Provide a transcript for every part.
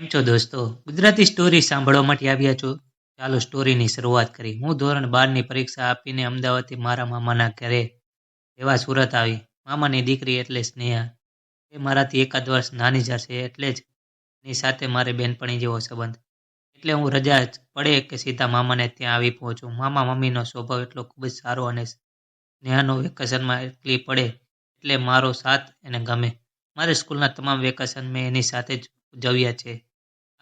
કેમ છો દોસ્તો? ગુજરાતી સ્ટોરી સાંભળવા માટે આવ્યા છો? ચાલો સ્ટોરીની શરૂઆત કરી. હું ધોરણ બારની પરીક્ષા આપીને અમદાવાદથી મારા મામાના ઘરે એવા સુરત આવી. મામાની દીકરી એટલે સ્નેહા. એ મારાથી એકાદ વર્ષ નાની જ એટલે જ એની સાથે મારે બેનપણી જેવો સંબંધ. એટલે હું રજા પડે કે સીધા મામાને ત્યાં આવી પહોંચું. મામા મમ્મીનો સ્વભાવ એટલો ખૂબ જ સારો અને સ્નેહાનો વેકેશનમાં એટલી પડે એટલે મારો સાથ એને ગમે. મારે સ્કૂલના તમામ વેકેશન મેં એની સાથે જ ઉજવ્યા છે.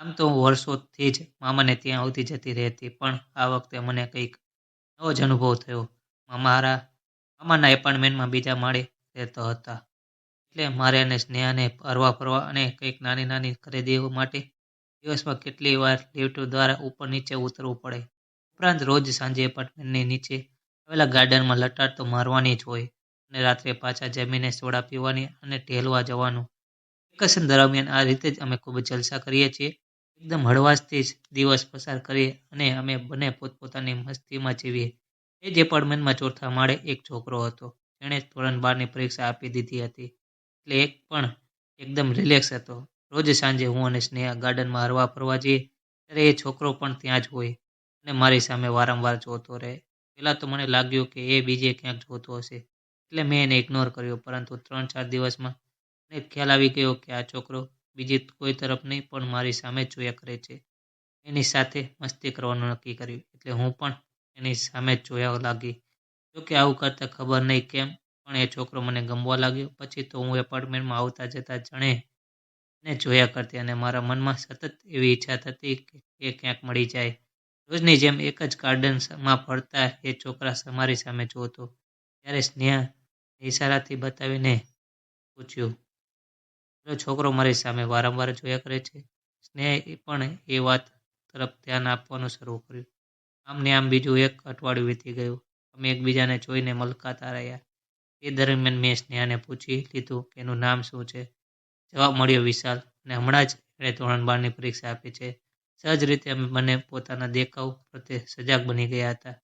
આમ તો હું વર્ષોથી જ મામાને ત્યાં આવતી જતી રહેતી, પણ આ વખતે મને કંઈક નવો જ અનુભવ થયો. મારા મામાના એપાર્ટમેન્ટમાં બીજા માળે રહેતા હતા. એટલે મારે અને સ્નેહાને ફરવા ફરવા અને કંઈક નાની નાની ખરીદીઓ માટે દિવસમાં કેટલી વાર લિફ્ટ દ્વારા ઉપર નીચે ઉતરવું પડે. ઉપરાંત રોજ સાંજે એપાર્ટમેન્ટની નીચે આવેલા ગાર્ડનમાં લટાર તો મારવાની જ હોય અને રાત્રે પાછા જમીને સોડા પીવાની અને ટેલવા જવાનું. વેકેશન દરમિયાન આ રીતે જ અમે ખૂબ જલસા કરીએ છીએ. એકદમ હળવાશથી જ દિવસ પસાર કરીએ અને અમે બંને પોતપોતાની મસ્તીમાં જીવીએ. એ જ એપાર્ટમેન્ટમાં ચોથા માળે એક છોકરો હતો. જેણે ધોરણ બારની પરીક્ષા આપી દીધી હતી. એટલે એક પણ એકદમ રિલેક્સ હતો. રોજ સાંજે હું અને સ્નેહા ગાર્ડનમાં હરવા ફરવા જઈએ, ત્યારે એ છોકરો પણ ત્યાં જ હોય અને મારી સામે વારંવાર જોતો રહે. પહેલાં તો મને લાગ્યું કે એ બીજે ક્યાંક જોતો હશે. એટલે મેં એને ઇગ્નોર કર્યો. પરંતુ ત્રણ ચાર દિવસમાં મને ખ્યાલ આવી ગયો કે આ છોકરો બીજી કોઈ તરફ નહીં, પણ મારી સામે જોયા કરે છે. એની સાથે મસ્તી કરવાનું નક્કી કર્યું, એટલે હું પણ એની સામે જોયા લાગી. જોકે આવું કરતાં ખબર નહીં કેમ, પણ એ છોકરો મને ગમવા લાગ્યો. પછી તો હું એપાર્ટમેન્ટમાં આવતા જતા જણે ને જોયા કરતી અને મારા મનમાં સતત એવી ઈચ્છા થતી કે એ ક્યાંક મળી જાય. રોજની જેમ એક જ ગાર્ડનમાં ફરતા એ છોકરા મારી સામે જોતો. ત્યારે સ્નેહા ઈશારાથી બતાવીને પૂછ્યું છોકરો મારી સામે વારંવાર જોયા કરે છે, સ્નેહ પણ એ વાત તરફ ધ્યાન આપવાનું શરૂ કર્યું. આમ ને આમ બીજું એક અઠવાડિયું વીતી ગયું. અમે એકબીજાને જોઈને મલકાતા રહ્યા. એ દરમિયાન મેં સ્નેહાને પૂછી લીધું કે એનું નામ શું છે? જવાબ મળ્યો વિશાલ અને હમણાં જ એણે ધોરણ બારની પરીક્ષા આપી છે. સહજ રીતે અમે બંને પોતાના દેખાવ પ્રત્યે સજાગ બની ગયા હતા.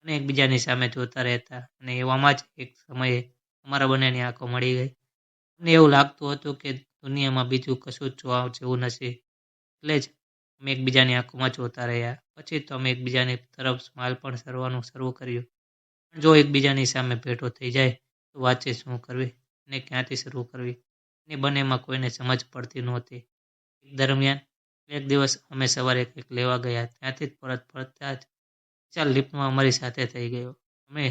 અને એકબીજાની સામે જોતા રહેતા અને એવામાં જ એક સમયે અમારા બંનેની આંખો મળી ગઈ. અમને એવું લાગતું હતું કે દુનિયામાં બીજું કશું જ જોવા જેવું નથી. એટલે જ અમે એકબીજાની આંખોમાં જોતા રહ્યા. પછી તો અમે એકબીજાની તરફ સ્માઇલ પણ સરવાનું શરૂ કર્યું. જો એકબીજાની સામે ભેટો થઈ જાય, તો વાતચીત શું કરવી અને ક્યાંથી શરૂ કરવી? એની બંનેમાં કોઈને સમજ પડતી નહોતી. દરમિયાન એક દિવસ અમે સવારે કંઈક લેવા ગયા. ત્યાંથી જ પરત ફરતા જ વિશાલ લિફ્ટમાં અમારી સાથે થઈ ગયો. અમે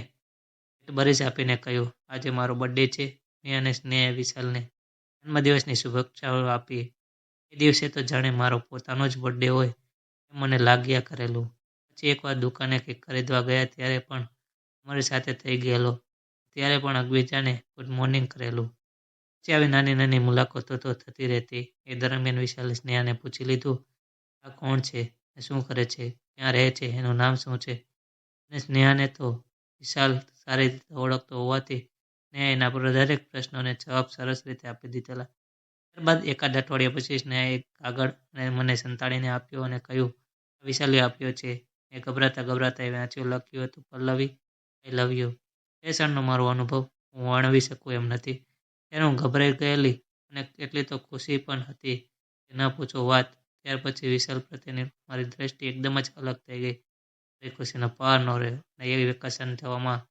બરીસ આપીને કહ્યું, આજે મારો બર્થડે છે. મેં અને સ્નેહ વિશાલને જન્મદિવસની શુભેચ્છાઓ આપી. એ દિવસે તો જાણે મારો પોતાનો જ બર્થડે હોય એ મને લાગ્યા કરેલું. પછી એકવાર દુકાને કંઈક ખરીદવા ગયા ત્યારે પણ અમારી સાથે થઈ ગયેલો. ત્યારે પણ અગબીજાને ગુડ મોર્નિંગ કરેલું. પછી આવી નાની નાની મુલાકાતો તો થતી રહેતી. એ દરમિયાન વિશાલે સ્નેહાને પૂછી લીધું, આ કોણ છે? શું કરે છે? ક્યાં રહે છે? એનું નામ શું છે? અને સ્નેહાને તો વિશાલ સારી રીતે ઓળખતો હોવાથી સ્નેહા એના પર દરેક પ્રશ્નોને જવાબ સરસ રીતે આપી દીધેલા. ત્યારબાદ એકાદ અઠવાડિયા પછી સ્નેહા એક કાગળ અને મને સંતાડીને આપ્યો અને કહ્યું વિશાલી આપ્યો છે. એ ગભરાતા ગભરાતા એ વાંચ્યું લખ્યું હતું, પલ્લવી આઈ લવ યુ એ ક્ષણનો મારો અનુભવ, હું વર્ણવી શકું એમ નથી. ત્યારે હું ગભરાઈ ગયેલી અને એટલી તો ખુશી પણ હતી કે ન પૂછો વાત. ત્યાર પછી વિશાલ પ્રત્યેની મારી દ્રષ્ટિ એકદમ જ અલગ થઈ ગઈ. ખુશીનો પાર ન રહ્યો અને એ વિકસન થવામાં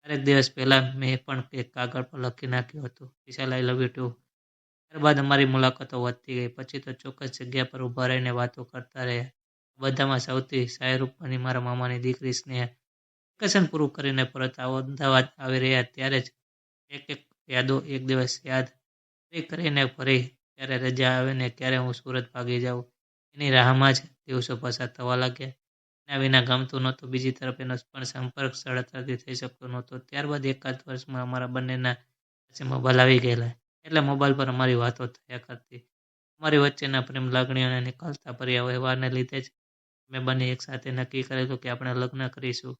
ચારેક દિવસ પહેલાં મેં પણ એક કાગળ પર લખી નાખ્યું હતું. Vishal I love you too ત્યારબાદ અમારી મુલાકાતો વધતી ગઈ. પછી તો ચોક્કસ જગ્યા પર ઊભા રહીને વાતો કરતા રહ્યા. બધામાં સૌથી સાયરૂપ બની મારા મામાની દીકરી સ્નેહ. વેકેશન પૂરું કરીને પરત અમદાવાદ આવી રહ્યા ત્યારે જ એક એક યાદો એક દિવસ યાદ ફરી કરીને ફરી ત્યારે રજા આવે ને ક્યારે હું સુરત ભાગી જાઉં. એની રાહમાં જ દિવસો પસાર થવા લાગ્યા. વિના ગમતું નહોતું. બીજી તરફ એનો પણ સંપર્ક સરળતાથી થઈ શકતો નહોતો. ત્યારબાદ એકાદ વર્ષમાં અમારા બંનેના વચ્ચે મોબાઈલ આવી ગયેલા. એટલે મોબાઈલ પર અમારી વાતો થયા કરતી. અમારી વચ્ચેના પ્રેમ, લાગણીઓને નિકલતા પર્યા વ્યવહારને લીધે જ અમે બંને એકસાથે નક્કી કરેલું કે આપણે લગ્ન કરીશું.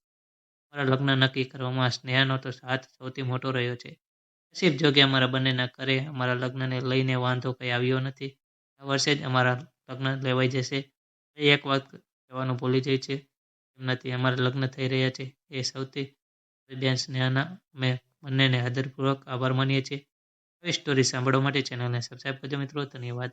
અમારા લગ્ન નક્કી કરવામાં સ્નેહાનો તો સાથ સૌથી મોટો રહ્યો છે. નસીબ જોગે અમારા બંનેના ઘરે અમારા લગ્નને લઈને વાંધો કંઈ આવ્યો નથી. આ વર્ષે જ અમારા લગ્ન લેવાઈ જશે. એક વાત કહેવાનું ભૂલી જાય છે. એમનાથી અમારા લગ્ન થઈ રહ્યા છે. એ સૌથી બેન સ્નેહાના અમે બંનેને આદરપૂર્વક આભાર માનીએ છીએ. આવી સ્ટોરી સાંભળવા માટે ચેનલને સબસ્ક્રાઈબ કરજો મિત્રો. ધન્યવાદ.